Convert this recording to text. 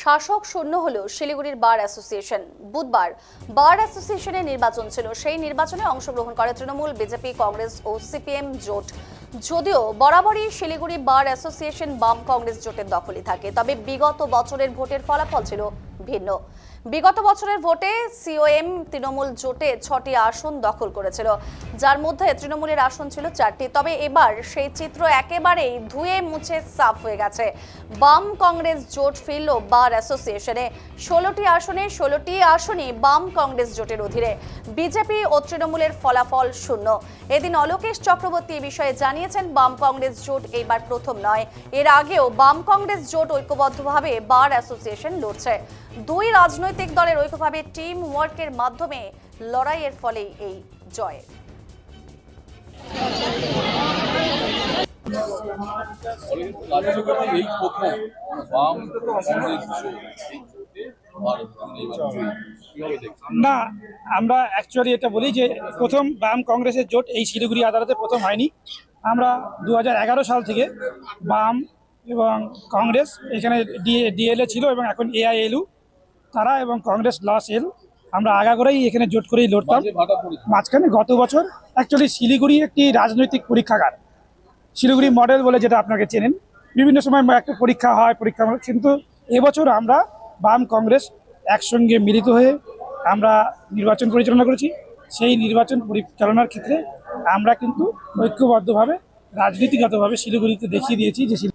শাসক শূন্য হল শিলিগুড়ির বার অ্যাসোসিয়েশন। বুধবার বার অ্যাসোসিয়েশনের নির্বাচন ছিল। সেই নির্বাচনে অংশগ্রহণ করে তৃণমূল, বিজেপি, কংগ্রেস ও সিপিএম জোট। যদিও বরাবরই শিলিগুড়ি বার অ্যাসোসিয়েশন বাম কংগ্রেস জোটের দখলে থাকে, তবে বিগত বছরের ভোটের ফলাফল ছিল ভিন্ন। বিগত বছরের ভোটে সিওএম তৃণমূল জোটে ছটি আসন দখল করেছিল। যার মধ্যে তৃণমূলের আসন ছিল চারটি। তবে এবার সেই চিত্র একেবারেই ধুয়ে মুছে সাফ হয়ে গেছে। বাম কংগ্রেস জোট ফিরল বার অ্যাসোসিয়েশনে। ষোলোটি আসনে ষোলোটি আসনই বাম কংগ্রেস জোটের অধীনে। বিজেপি ও তৃণমূলের ফলাফল শূন্য। এদিন অলোকেশ চক্রবর্তী বিষয়ে জানিয়েছেন, বাম কংগ্রেস জোট এইবার প্রথম নয়। এর আগেও বাম কংগ্রেস জোট ঐক্যবদ্ধভাবে বার অ্যাসোসিয়েশন লড়ছে। দুই রাজনৈতিক দলের ঐক্যভাবে টিম ওয়ার্কের মাধ্যমে লড়াইয়ের ফলেই এই জয়। না, আমরা অ্যাকচুয়ালি এটা বলি যে প্রথম বাম কংগ্রেসের জোট এই শিলিগুড়ি আদালতে প্রথম হয়নি। আমরা দু হাজার এগারো সাল থেকে বাম এবং কংগ্রেস এখানে ডিএলএ ছিল এবং এখন এআইএলউ তারা এবং কংগ্রেস লস এল। আমরা আগাগোড়াই এখানে জোট করেই লড়তাম। মাঝখানে গত বছর অ্যাকচুয়ালি শিলিগুড়ি একটি রাজনৈতিক পরীক্ষাগার। শিলিগুড়ি মডেল বলে যেটা আপনাকে চেনেন। বিভিন্ন সময় একটা পরীক্ষা হয় পরীক্ষা কিন্তু এবছর আমরা বাম কংগ্রেস একসঙ্গে মিলিত হয়ে আমরা নির্বাচন পরিচালনা করেছি। সেই নির্বাচন পরিচালনার ক্ষেত্রে আমরা কিন্তু ঐক্যবদ্ধভাবে রাজনীতিগতভাবে শিলিগুড়িতে দেখিয়ে দিয়েছি যে